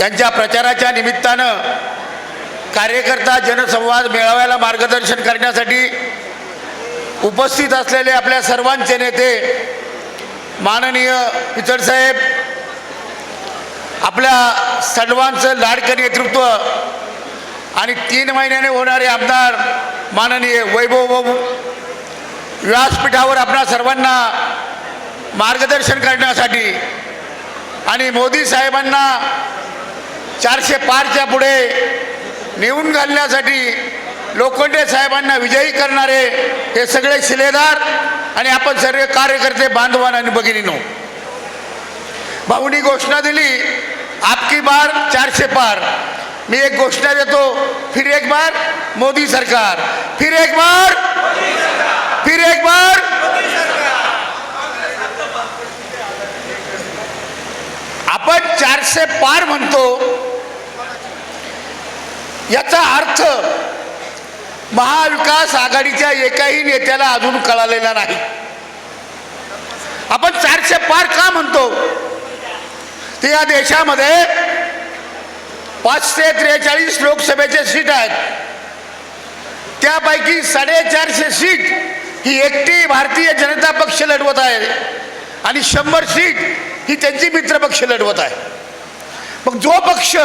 यांच्या प्रचाराच्या निमित्तानं कार्यकर्ता जनसंवाद मेळाव्याला मार्गदर्शन करण्यासाठी उपस्थित असलेले आपल्या सर्वांचे नेते माननीय पिचडसाहेब आपल्या सर्वांचं लाडकं नेतृत्व आणि तीन महिन्याने होणारे आमदार माननीय वैभव व्यासपीठावर आपणा सर्वांना मार्गदर्शन करण्यासाठी आणि मोदी साहेबांना चारशे पारच्या पुढे नेऊन घालण्यासाठी लोखंडे साहेबांना विजयी करणारे हे सगळे शिलेदार आणि आपण सर्व कार्यकर्ते बांधवान आणि भगिनीनो भाऊनी घोषणा दिली आपकी बार चारशे पार. मी एक घोषणा देतो फिर एक बार मोदी सरकार. फिर एक बार फिर एक बार. आपण चारशे पार म्हणतो याचा अर्थ महाविकास आघाडीच्या एकाही नेत्याला अजून कळालेला नाही. आपण चारशे पार का म्हणतो? ते या देशामध्ये पाचशे त्रेचाळीस लोकसभेचे सीट आहेत. त्यापैकी साडेचारशे सीट ही एकटी भारतीय जनता पक्ष लढवत आहे आणि शंभर सीट ही त्यांची मित्रपक्ष लढवत आहे. मग जो पक्ष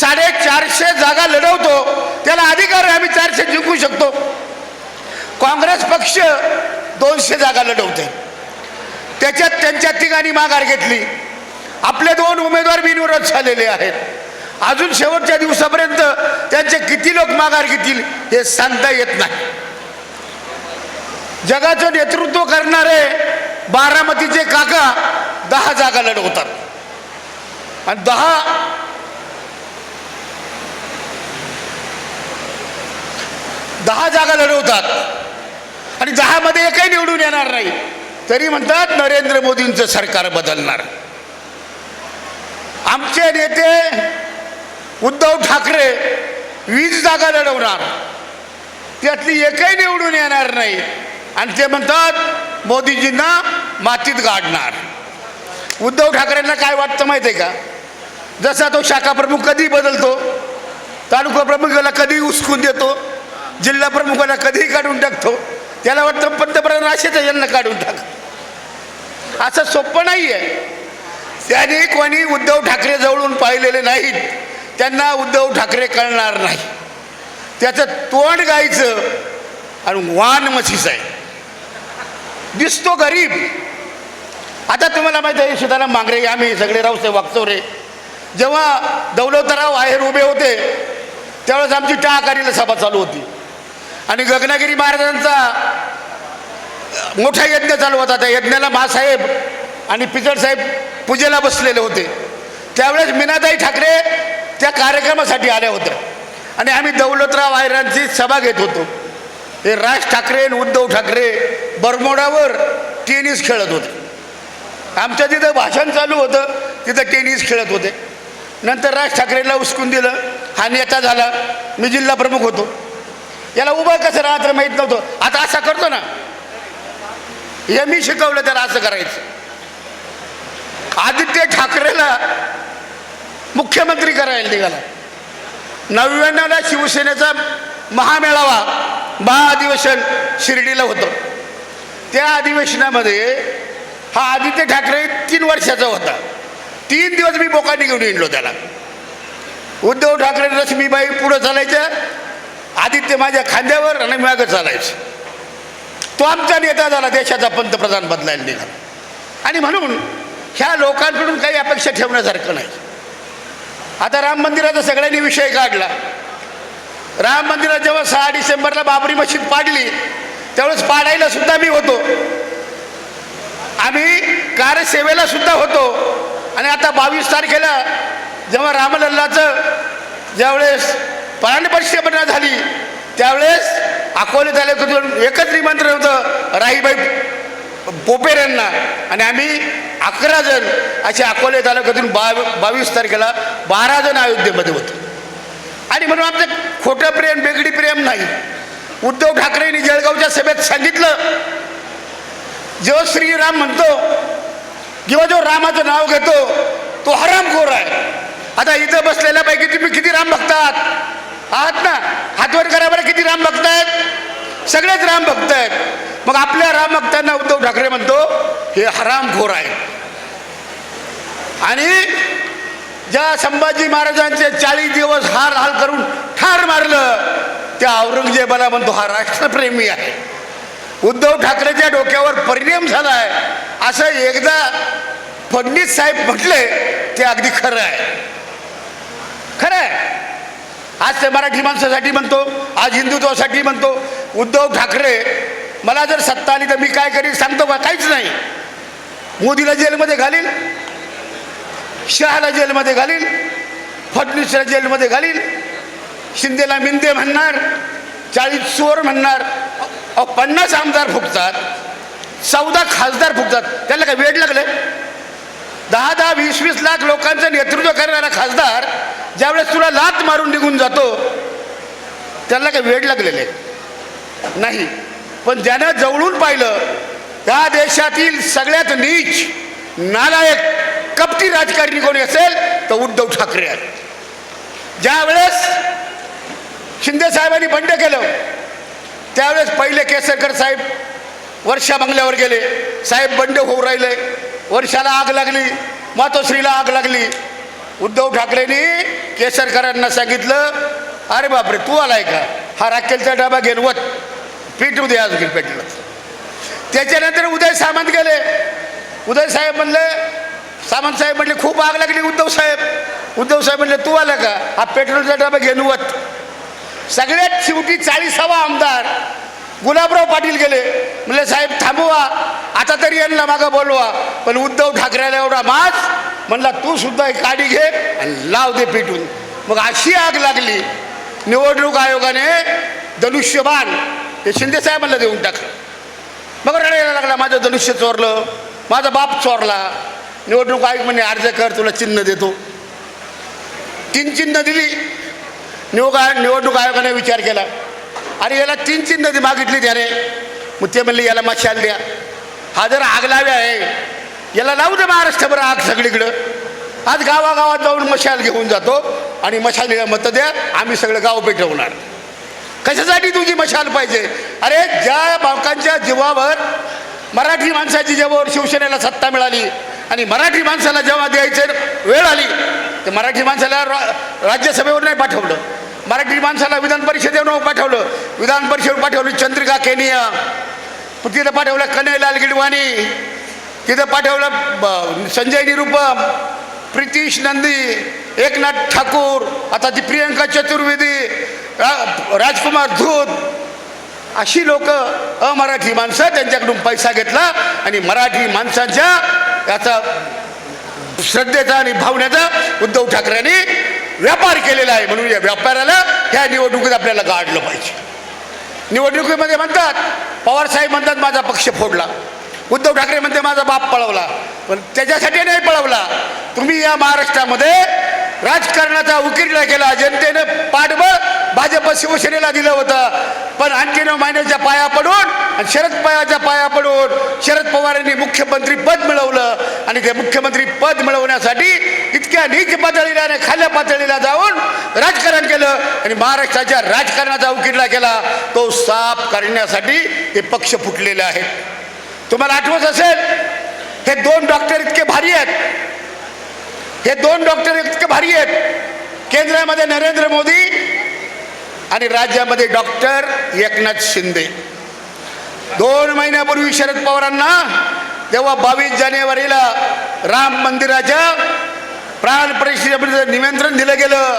साडेचारशे जागा लढवतो. त्याला अधिकार आम्ही चारशे जिंकू शकतो. काँग्रेस पक्ष दोनशे जागा लढवते. त्याच्यात त्यांच्या तिघांनी माघार घेतली. आपले दोन उमेदवार बिनविरोध झालेले आहेत. अजून शेवटच्या दिवसापर्यंत त्यांचे किती लोक माघार घेतील हे सांगता येत नाही. जगाचं नेतृत्व करणारे बारामतीचे काका दहा जागा लढवतात. आणि दहा दहा जागा लढवतात. आणि दहामध्ये एकही निवडून येणार नाही. तरी म्हणतात नरेंद्र मोदींचं सरकार बदलणार. आमचे नेते उद्धव ठाकरे वीस जागा लढवणार. त्यातली एकही निवडून येणार नाही. आणि ते म्हणतात मोदीजींना मातीत गाडणार. उद्धव ठाकरेंना काय वाटतं माहिती आहे का? जसा तो शाखा प्रमुख कधी बदलतो? तालुका प्रमुखाला कधी उसकून देतो? जिल्हा प्रमुखाला कधीही काढून टाकतो. त्याला वाटतं पंतप्रधान असेच यांना काढून टाक. असं सोपं नाही आहे त्याने कोणी उद्धव ठाकरे जवळून पाहिलेले नाहीत. त्यांना उद्धव ठाकरे कळणार नाही. त्याचं तोंड गायचं आणि वान मशीच आहे. दिसतो गरीब. आता तुम्हाला माहिती आहे सीताराम मांगरे आम्ही सगळे रावसे वागतोरे जेव्हा दौलतराव आहेर उभे होते त्यावेळेस आमची टाकारीला सभा चालू होती. आणि गगनागिरी महाराजांचा मोठा यज्ञ चालू होता. त्या यज्ञाला मासाहेब आणि पिचड साहेब पूजेला बसलेले होते. त्यावेळेस मीनाताई ठाकरे त्या कार्यक्रमासाठी आल्या होत्या. आणि आम्ही दौलतराव आयरांची सभा घेत होतो. हे राज ठाकरे आणि उद्धव ठाकरे बरमोडावर टेनिस खेळत होते. आमच्या तिथं भाषण चालू होतं. तिथं टेनिस खेळत होते. नंतर राज ठाकरेला उचकून दिलं. हा नेता झाला. मी जिल्हा प्रमुख होतो. याला उभं कसं राहत माहीत नव्हतं. आता असा करतो ना. हे मी शिकवलं त्याला असं करायचं. आदित्य ठाकरेला मुख्यमंत्री करायला निघाला. नव्याण्णवला शिवसेनेचा महामेळावा महाअधिवेशन शिर्डीला होतं. त्या अधिवेशनामध्ये हा आदित्य ठाकरे तीन वर्षाचा होता. तीन दिवस मी बोकांनी घेऊन येलो त्याला. उद्धव ठाकरे रश्मीबाई पुढं चालायच्या आदित्य माझ्या खांद्यावर आणि मागं चालायचं. तो आमचा नेता झाला देशाचा पंतप्रधान बदलायला निघाला. आणि म्हणून ह्या लोकांकडून काही अपेक्षा ठेवण्यासारखं नाही. आता राम मंदिराचा सगळ्यांनी विषय काढला. राम मंदिरात जेव्हा सहा डिसेंबरला बाबरी मशीद पाडली त्यावेळेस पाडायला सुद्धा मी होतो. आम्ही कारसेवेला सुद्धा होतो. आणि आता बावीस तारखेला जेव्हा रामलल्लाचं ज्यावेळेस प्राणपरिषेपणा झाली. त्यावेळेस अकोले तालुक्यातून एकच निमंत्रण होतं राहीबाई पोपेर यांना आणि आम्ही अकरा जण असे अकोले तालुक्यातून बाव बावीस तारखेला बारा जण अयोध्येमध्ये होतो. आणि म्हणून आमचं खोटं प्रेम बेगडी प्रेम नाही. उद्धव ठाकरेंनी जळगावच्या सभेत सांगितलं जो श्रीराम म्हणतो किंवा जो रामाचं नाव घेतो तो हरामखोर आहे. आता इथं बसलेल्यापैकी तुम्ही किती राम बघतात आहात ना? हातवर करा बरं किती राम भक्त आहेत सगळेच राम भक्त आहेत मग आपल्या राम भक्तांना उद्धव ठाकरे म्हणतो हे हरामखोर आहे आणि ज्या संभाजी महाराजांचे चाळीस दिवस हार हाल करून ठार मारलं त्या औरंगजेबाला म्हणतो हा राष्ट्रप्रेमी आहे. उद्धव ठाकरेच्या डोक्यावर परिणाम झाला आहे असं एकदा फडणीस साहेब म्हटले ते अगदी खरं आहे. खरं आहे. आज ते मराठी माणसासाठी म्हणतो आज हिंदुत्वासाठी म्हणतो. उद्धव ठाकरे मला जर सत्ता आली तर मी काय करीन सांगतो का? काहीच नाही. मोदीला जेलमध्ये घालील शहाला जेलमध्ये घालील फडणवीसला जेलमध्ये घालील शिंदेला मिंदे म्हणणार चाळीस चोर म्हणणार अहो, पन्नास आमदार फुकतात चौदा खासदार फुकतात त्याला काय वेळ लागले दहा दहा वीस वीस लाख लोकांचं नेतृत्व करणारा खासदार ज्यावेळेस तुला लात मारून निघून जातो त्याला काय वेळ लागलेले नाही. पण ज्यानं जवळून पाहिलं त्या देशातील सगळ्यात नीच नालायक कपटी राजकारणी कोणी असेल तर उद्धव ठाकरे आहेत. ज्यावेळेस शिंदे साहेबांनी बंड केलं त्यावेळेस पहिले केसरकर साहेब वर्षा बंगल्यावर गेले साहेब बंड होऊ राहिले. वर्षाला आग लागली मातोश्रीला आग लागली. उद्धव ठाकरेंनी केसरकरांना सांगितलं अरे बापरे तू आलाय का? हा राखेलचा डबा घेऊन वत पेटू दे आज पेटलं. त्याच्यानंतर उदय सामंत गेले. उदय साहेब म्हणले सामंत साहेब म्हणले खूप आग लागली उद्धव साहेब. उद्धव साहेब म्हणले तू आला का? हा पेट्रोलचा डबा घेऊन वत. सगळ्यात शेवटी चाळीसावा आमदार गुलाबराव पाटील गेले. म्हणले साहेब थांबवा. आता तरी यांना मागं बोलवा. पण उद्धव ठाकरेला एवढा मास म्हणला तू सुद्धा एक काडी घे आणि लाव दे पेटून. मग अशी आग लागली. निवडणूक आयोगाने धनुष्यबाण हे शिंदेसाहेबांना देऊन टाकलं. मग रडायला लागला माझं धनुष्य चोरलं माझा बाप चोरला. निवडणूक आयोग म्हणे अर्ज कर तुला चिन्ह देतो. तीन चिन्ह दिली. निवड निवडणूक आयोगाने विचार केला. अरे याला तीन चिन्ह मागितली त्याने. मग ते म्हणले याला मशाल द्या. हा जर आग लावे आहे. याला लावू दे महाराष्ट्रभर आग सगळीकडं. आज गावागावात जाऊन मशाल घेऊन जातो आणि मशालीला मतं द्या आम्ही सगळं गाव पेटवणार. कशासाठी तुझी मशाल पाहिजे? अरे ज्या बालकांच्या जीवावर मराठी माणसाची जेव्हा शिवसेनेला सत्ता मिळाली आणि मराठी माणसाला जेव्हा द्यायचं वेळ आली तर मराठी माणसाला रा राज्यसभेवर नाही पाठवलं. मराठी माणसाला विधान परिषदेवर पाठवलं. विधान परिषदेवर पाठवलं चंद्रिका केनिया. तिथं पाठवलं कन्हैलाल गिडवाणी. तिथं पाठवलं ब- संजय निरुपम प्रितीश नंदी एकनाथ ठाकूर आता ती प्रियंका चतुर्वेदी रा- राजकुमार धूत. अशी लोक अमराठी माणसं त्यांच्याकडून पैसा घेतला आणि मराठी माणसांच्या याचा श्रद्धेचा आणि भावनेचा उद्धव ठाकरेंनी व्यापार केलेला आहे म्हणून या व्यापाराला ह्या निवडणुकीत आपल्याला गाडलं पाहिजे. निवडणुकीमध्ये म्हणतात पवारसाहेब म्हणतात माझा पक्ष फोडला. उद्धव ठाकरे म्हणते माझा बाप पळवला. पण त्याच्यासाठी नाही पळवला. तुम्ही या महाराष्ट्रामध्ये राजकारणाचा उकिरला केला. जनतेनं पाठबळ भाजप शिवसेनेला दिलं होतं. पण आणखी नऊ महिन्याच्या पाया पडून आणि शरद पवारच्या पाया पडून शरद पवारांनी मुख्यमंत्री पद मिळवलं आणि ते मुख्यमंत्री पद मिळवण्यासाठी इतक्या नीच पातळीला आणि खाल्या पातळीला जाऊन राजकारण केलं आणि महाराष्ट्राच्या राजकारणाचा उकिरला केला तो साफ करण्यासाठी हे पक्ष फुटलेले आहेत. तुम्हाला आठवत असेल हे दोन डॉक्टर इतके भारी आहेत. हे दोन डॉक्टर इतके भारी आहेत. केंद्रामध्ये नरेंद्र मोदी आणि राज्यामध्ये डॉक्टर एकनाथ शिंदे. दोन महिन्यापूर्वी शरद पवारांना तेव्हा बावीस जानेवारीला राम मंदिराच्या प्राण परिषदेमध्ये म्हणजे निमंत्रण दिलं गेलं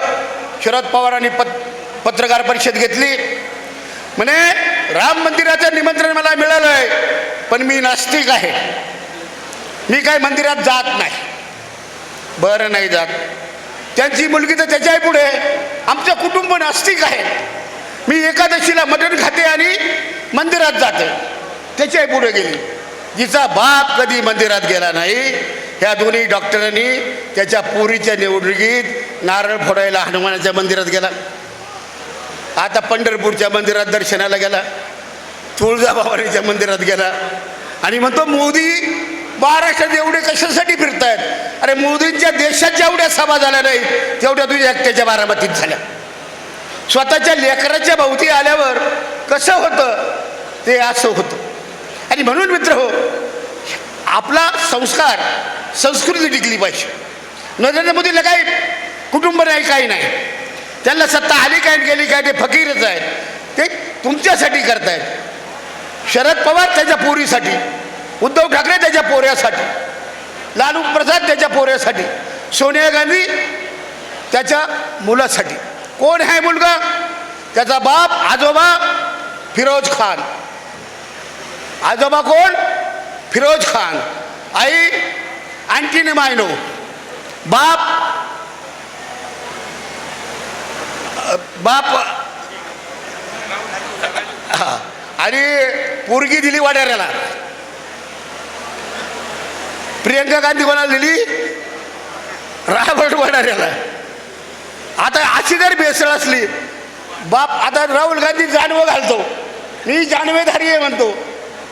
शरद पवारांनी पत पत्रकार परिषद घेतली. म्हणे राम मंदिराचं निमंत्रण मला मिळालं आहे पण मी नास्तिक आहे. मी काय मंदिरात जात नाही. बरं नाही जात. त्यांची मुलगी तर त्याच्याही पुढे आमचं कुटुंब नास्तिक आहे. मी एकादशीला मटण खाते आणि मंदिरात जाते. त्याच्याही पुढे गेली. जिचा बाप कधी मंदिरात गेला नाही ह्या दोन्ही डॉक्टरांनी त्याच्या पुरीच्या निवडणुकीत नारळ फोडायला हनुमानाच्या मंदिरात गेला. आता पंढरपूरच्या मंदिरात दर्शनाला गेला. तुळजाभवानीच्या मंदिरात गेला. आणि म्हणतो मोदी महाराष्ट्रात एवढे कशासाठी फिरतायत? अरे मोदींच्या देशात जेवढ्या सभा झाल्या नाहीत तेवढ्या तुझ्या एकट्याच्या बारामतीत झाल्या. स्वतःच्या लेकराच्या भोवती आल्यावर कसं होतं? ते असं होतं. आणि म्हणून मित्र हो आपला संस्कार संस्कृती टिकली पाहिजे. नरेंद्र मोदीला काही कुटुंब नाही काही नाही. त्यांना सत्ता आली काय गेली काय ते फकीरच आहेत. ते तुमच्यासाठी करतायत. शरद पवार त्याच्या पोरीसाठी. उद्धव ठाकरे त्याच्या पोऱ्यासाठी लालू प्रसाद त्याच्या पोऱ्यासाठी सोनिया गांधी त्याच्या मुलासाठी. कोण आहे मुलगा? त्याचा बाप आजोबा फिरोज खान. आजोबा कोण? फिरोज खान. आई अँटीने मायनो. बाप बाप हा. आणि पोरगी दिली वाड्याला प्रियंका गांधी कोणाला दिली? राबर्ट वडाऱ्याला आता अशी जर बेसळ असली बाप आता राहुल गांधी जानवं घालतो. मी जानवेधारी आहे म्हणतो.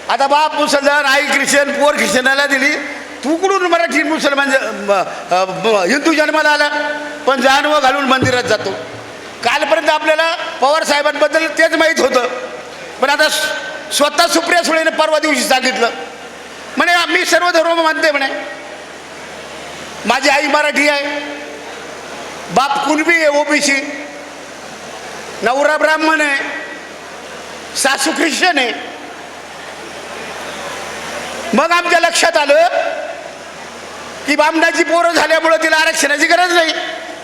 आता बाप मुसलमान आई ख्रिश्चन पोर ख्रिश्चनाला दिली. तू कुठून मराठी मुसलमान हिंदू जन्माला आला पण जानवं घालून मंदिरात जातो. कालपर्यंत आपल्याला पवार साहेबांबद्दल तेच माहीत होतं. पण आता स्वतः सुप्रिया सुळेने परवा दिवशी सांगितलं. म्हणे मी सर्व धर्म मानते म्हणे. माझी आई मराठी आहे. बाप कुणबी आहे ओबीसी. नवरा ब्राह्मण आहे. सासू ख्रिश्चन आहे. मग आमच्या लक्षात आलं की बामणाची पोरं झाल्यामुळं तिला आरक्षणाची गरज नाही.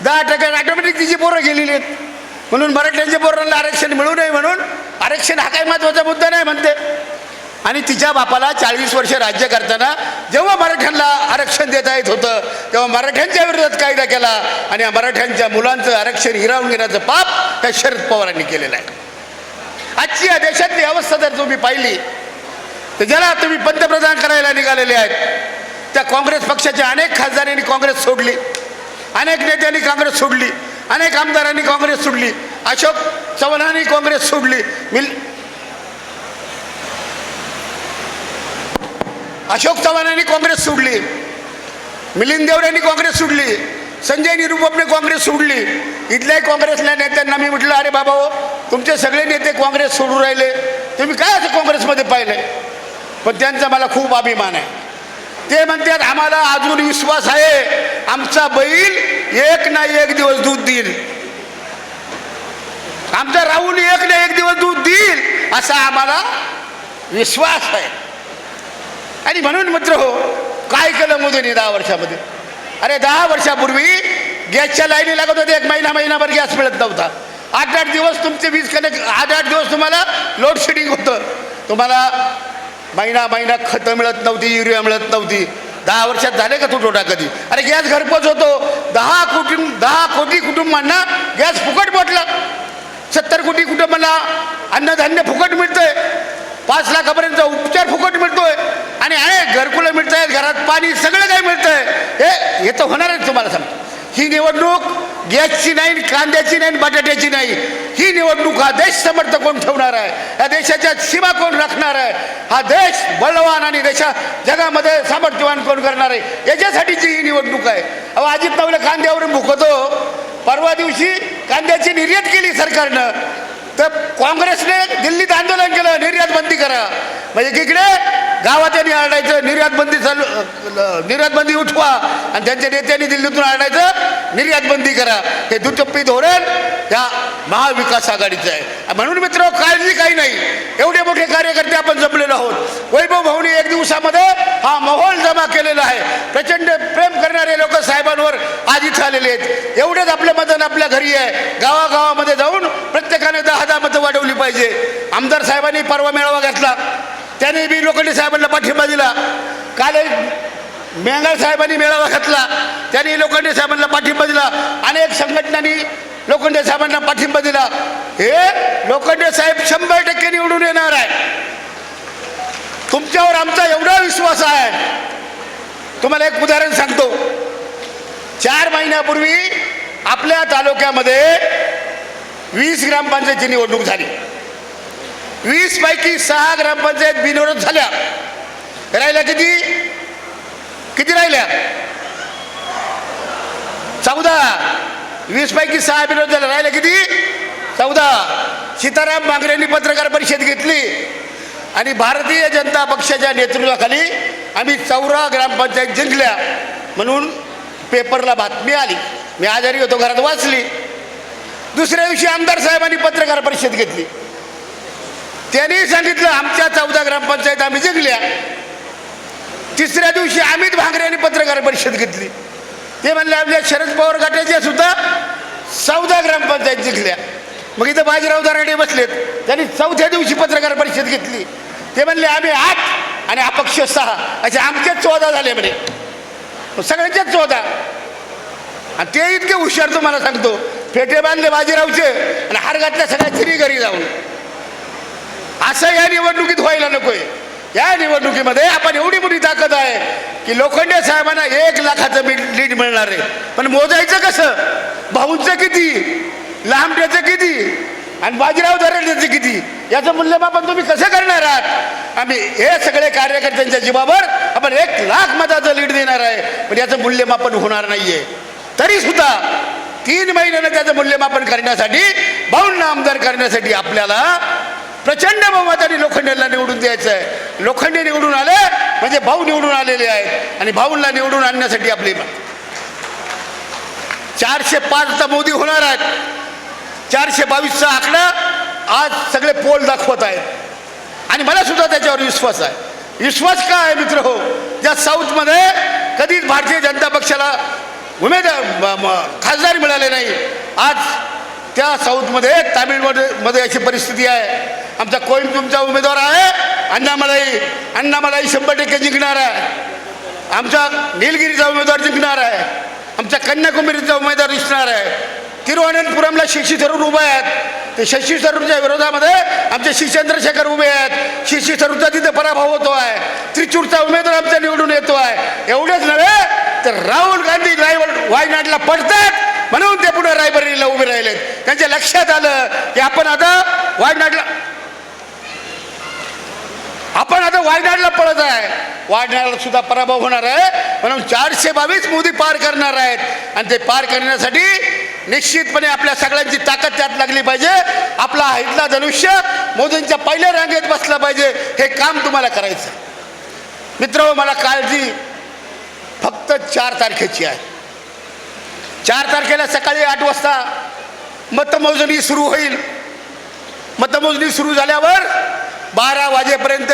दहा टक्के ऑटोमॅटिक तिची पोरं गेलेली आहेत. म्हणून मराठ्यांच्या पोरांना आरक्षण मिळू नये म्हणून आरक्षण हा काही महत्त्वाचा मुद्दा नाही म्हणते. आणि तिच्या बापाला चाळीस वर्ष राज्य करताना जेव्हा मराठ्यांना आरक्षण देता येत होतं तेव्हा मराठ्यांच्या विरोधात कायदा केला आणि या मराठ्यांच्या मुलांचं आरक्षण हिरावून घेण्याचं पाप त्या शरद पवारांनी केलेलं आहे. आजची या देशातली अवस्था जर तुम्ही पाहिली तर ज्याला तुम्ही पंतप्रधान करायला निघालेले आहेत त्या काँग्रेस पक्षाच्या अनेक खासदारांनी काँग्रेस सोडली अनेक नेत्यांनी काँग्रेस सोडली अनेक आमदारांनी काँग्रेस सोडली अशोक चव्हाणांनी काँग्रेस सोडली मिल अशोक चव्हाणांनी काँग्रेस सोडली. मिलिंद देवऱ्यांनी काँग्रेस सोडली. संजय निरुपमने काँग्रेस सोडली. इथल्याही काँग्रेसल्या नेत्यांना मी म्हटलं अरे बाबा हो तुमचे सगळे नेते काँग्रेस सोडून राहिले. तुम्ही काय असं काँग्रेसमध्ये पाहिलं? पण त्यांचा मला खूप अभिमान आहे. ते म्हणतात आम्हाला अजून विश्वास आहे. आमचा बैल एक ना एक दिवस दूध देईल. आमचा राहुल एक ना एक दिवस दूध देईल. असा आम्हाला विश्वास आहे. आणि म्हणून मित्र हो काय केलं मोदींनी दहा वर्षामध्ये? अरे दहा वर्षापूर्वी गॅसच्या लाईनी लागत होते एक महिना महिनाभर गॅस मिळत नव्हता. आठ आठ दिवस तुमचे वीज कनेक्ट आठ आठ दिवस तुम्हाला लोडशेडिंग होतं. तुम्हाला महिना महिना खतं मिळत नव्हती युरिया मिळत नव्हती. दहा वर्षात झाले का तू तोटा कधी? अरे गॅस घरपोच होतो. दहा कोटी दहा कोटी कुटुंबांना गॅस फुकट म्हटलं सत्तर कोटी कुटुंबांना अन्नधान्य फुकट मिळतंय. पाच लाखापर्यंत उपचार फुकट मिळतोय. आणि अनेक घरकुलं मिळत आहेत घरात पाणी सगळं काही मिळतंय. हे हे तर होणार आहे तुम्हाला सांगतो. ही निवडणूक गॅसची नाही कांद्याची नाही बटाट्याची नाही. ही निवडणूक हा देश समर्थ कोण ठेवणार आहे? या देशाच्या सीमा कोण राखणार आहे? हा देश बलवान आणि देशा जगामध्ये सामर्थ्यवान कोण करणार आहे? याच्यासाठीची ही निवडणूक आहे. अहो अजित नवले कांद्यावरून भुकतो. परवा दिवशी कांद्याची निर्यात केली सरकारनं. तर काँग्रेसने दिल्लीत आंदोलन केलं निर्यात बंदी करा. म्हणजे एकीकडे गावाच्यानी आरडायचं निर्यात बंदी चालू निर्यात बंदी उठवा. आणि त्यांच्या नेत्यांनी दिल्लीतून आरडायचं निर्यात बंदी करा. हे दुटप्पी धोरण या महाविकास आघाडीचं आहे. म्हणून मित्र काळजी काही नाही. एवढे मोठे कार्यकर्ते आपण जमलेलो आहोत. वैभव भाऊनी एक दिवसामध्ये हा माहोल जमा केलेला आहे. प्रचंड प्रेम करणारे लोक साहेबांवर आज इथं आलेले आहेत. एवढंच आपलं मतदान आपल्या घरी आहे. गावागावामध्ये जाऊन प्रत्येकाने दहा दहा मतं वाढवली पाहिजे. आमदार साहेबांनी परवा मेळावा घेतला. त्याने बी लोखंडे साहेबांना पाठिंबा दिला. काल एक मेंगाळ साहेबांनी मेळावा घातला. त्यांनी लोखंडे साहेबांना पाठिंबा दिला. अनेक संघटनांनी लोखंडे साहेबांना पाठिंबा दिला. हे लोखंडे साहेब शंभर टक्के निवडून येणार आहे. तुमच्यावर आमचा एवढा विश्वास आहे. तुम्हाला एक उदाहरण सांगतो. चार महिन्यापूर्वी आपल्या तालुक्यामध्ये वीस ग्रामपंचायतची निवडणूक झाली. वीस पैकी सहा ग्रामपंचायत बिनविरोध झाल्या. राहिल्या किती? किती राहिल्या? चौदा. वीस पैकी सहा बिनविरोध झाला राहिल्या किती? चौदा. सीताराम बांगरेंनी पत्रकार परिषद घेतली. आणि भारतीय जनता पक्षाच्या नेतृत्वाखाली आम्ही चौरा ग्रामपंचायत जिंकल्या. म्हणून पेपरला बातमी आली. मी आजारी होतो घरात वाचली. दुसऱ्या दिवशी आमदार साहेबांनी पत्रकार परिषद घेतली. त्यांनी सांगितलं आमच्या चौदा ग्रामपंचायत आम्ही जिंकल्या. तिसऱ्या दिवशी अमित भांगरे यांनी पत्रकार परिषद घेतली. ते म्हणले आपल्या शरद पवार गटाच्या सुद्धा चौदा ग्रामपंचायत जिंकल्या. मग इथं बाजीराव दराडे बसलेत. त्यांनी चौथ्या दिवशी पत्रकार परिषद घेतली. ते म्हणले आम्ही आठ आणि अपक्ष सहा. असे आमच्याच चौदा झाले म्हणे. मग सगळ्यांचेच चौदा. आणि ते इतके हुशार तुम्हाला सांगतो. फेटे बांधले बाजीरावचे आणि हार घातल्या सगळ्या चिरी घरी जाऊन. असं या निवडणुकीत व्हायला नकोय. या निवडणुकीमध्ये आपण एवढी मोठी ताकद आहे की लोखंडे साहेबांना एक लाखाचं मी लीड मिळणार आहे. पण मोजायचं कसं? भाऊंचं किती? लांबड्याचं किती? आणि बाजीराव दराड्याचं किती? याचं मूल्यमापन तुम्ही कसं करणार आहात? आम्ही हे सगळे कार्यकर्त्यांच्या जीवावर आपण एक लाख मताचं लीड देणार आहे पण याचं मूल्यमापन होणार नाहीये. तरी सुद्धा तीन महिन्यानं त्याचं मूल्यमापन करण्यासाठी भाऊंना आमदार करण्यासाठी आपल्याला प्रचंड बहुमताने लोखंडेला निवडून द्यायचं आहे लोखंडे निवडून आले म्हणजे भाऊ निवडून आलेले आहेत. आणि भाऊंना निवडून आणण्यासाठी आपली चारशे पाच मोदी होणार आहेत. चारशे बावीसचा आकडा आज सगळे पोल दाखवत आहेत. आणि मला सुद्धा त्याच्यावर विश्वास आहे. विश्वास का आहे मित्र हो? ज्या साऊथमध्ये कधीच भारतीय जनता पक्षाला उमेद खासदार मिळाले नाही. आज त्या साऊथमध्ये तामिळमध्ये मध्ये अशी परिस्थिती आहे. आमचा कोईमतूमचा उमेदवार आहे? अण्णामलाई अण्णामलाई शंभर टक्के जिंकणार आहे. आमचा निलगिरीचा उमेदवार जिंकणार आहे. आमचा कन्याकुमारीचा उमेदवार दिसणार आहे. तिरुवनंतपुरमला शशी थरूर उभे आहेत. ते शशी थरूरच्या विरोधामध्ये आमचे श्री चंद्रशेखर उभे आहेत. शशी थरूरचा तिथे पराभव होतो आहे. त्रिचूरचा उमेदवार आमचा निवडून येतो आहे. एवढेच नव्हे तर राहुल गांधी रायवड वायनाडला पडतात. म्हणून ते पुढे रायबरेलीला उभे राहिलेत. त्यांच्या लक्षात आलं की आपण आता वायनाडला आपण आता वायनाडला पळत आहे. वायनाडला सुद्धा पराभव होणार आहे. म्हणून चारशे बावीस मोदी पार करणार आहेत. आणि ते पार करण्यासाठी निश्चितपणे आपल्या सगळ्यांची ताकद त्यात लागली पाहिजे. आपला इथला धनुष्य मोदींच्या पहिल्या रांगेत बसला पाहिजे. हे काम तुम्हाला करायचं. मित्र मला काळजी फक्त चार तारखेची आहे. चार तारखेला सकाळी आठ वाजता मतमोजणी सुरू होईल. मतमोजणी सुरू झाल्यावर बारा वाजेपर्यंत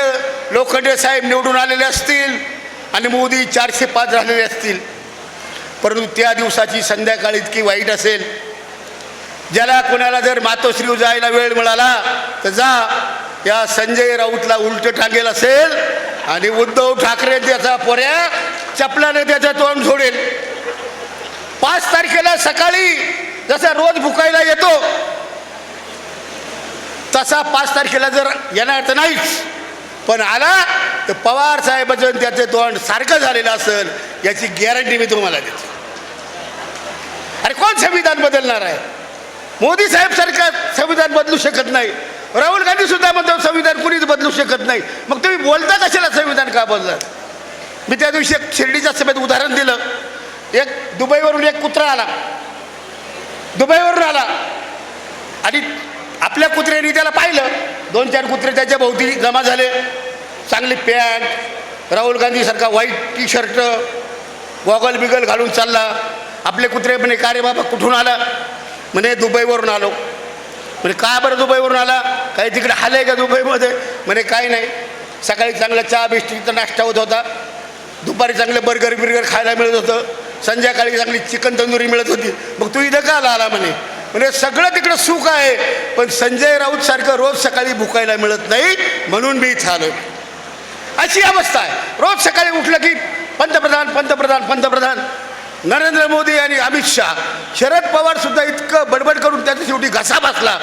लोखंडे साहेब निवडून आलेले असतील आणि मोदी चारशे पाच झालेले असतील. परंतु त्या दिवसाची संध्याकाळ इतकी वाईट असेल. ज्याला कोणाला जर मातोश्री जायला वेळ मिळाला तर जा. या संजय राऊतला उलट टांगेल असेल आणि उद्धव ठाकरे त्याचा पोऱ्या चपलाने त्याचं तोंड सोडेल पाच तारखेला सकाळी जसा रोज भुकायला येतो तसा पाच तारखेला जर येणार तर नाहीच. पण आला तर पवार साहेबाचं त्याचं त्याचे तोंड सारखं झालेलं असेल याची गॅरंटी मी तुम्हाला देतो. अरे कोण संविधान बदलणार आहे? मोदी साहेब सरकार संविधान बदलू शकत नाही. राहुल गांधी सुद्धा म्हणतो संविधान कुणीच बदलू शकत नाही. मग तुम्ही बोलता कशाला संविधान का बदलत मी त्या दिवशी एक शिर्डीच्या सभेत उदाहरण दिलं. एक दुबईवरून एक कुत्रा आला. दुबईवरून आला. आणि आपल्या कुत्र्याने त्याला पाहिलं. दोन चार कुत्रे त्याच्या भोवती जमा झाले. चांगली पॅन्ट राहुल गांधीसारखा व्हाईट टी शर्ट गॉगल बिगल घालून चालला. आपले कुत्रे म्हणे का रे बाबा कुठून आला? म्हणे दुबईवरून आलो. म्हणे का बरं दुबईवरून आला? काही तिकडे आलं आहे का दुबईमध्ये? म्हणे काही नाही. सकाळी चांगला चहा बिस्टिकचा नाश्ता होत होता. दुपारी चांगलं बर्गर बिर्गर खायला मिळत होतं. संध्याकाळी चांगली चिकन तंदुरी मिळत होती. मग तू इथं का आला आला म्हणे? म्हणजे सगळं तिकडं सुख आहे. पण संजय राऊत सारखं रोज सकाळी भुकायला मिळत नाही म्हणून मी इथं आलो अशी अवस्था आहे. रोज सकाळी उठलं की पंतप्रधान पंतप्रधान पंतप्रधान नरेंद्र मोदी आणि अमित शहा. शरद पवार सुद्धा इतकं बडबड करून त्याच्या शेवटी घसा बसला.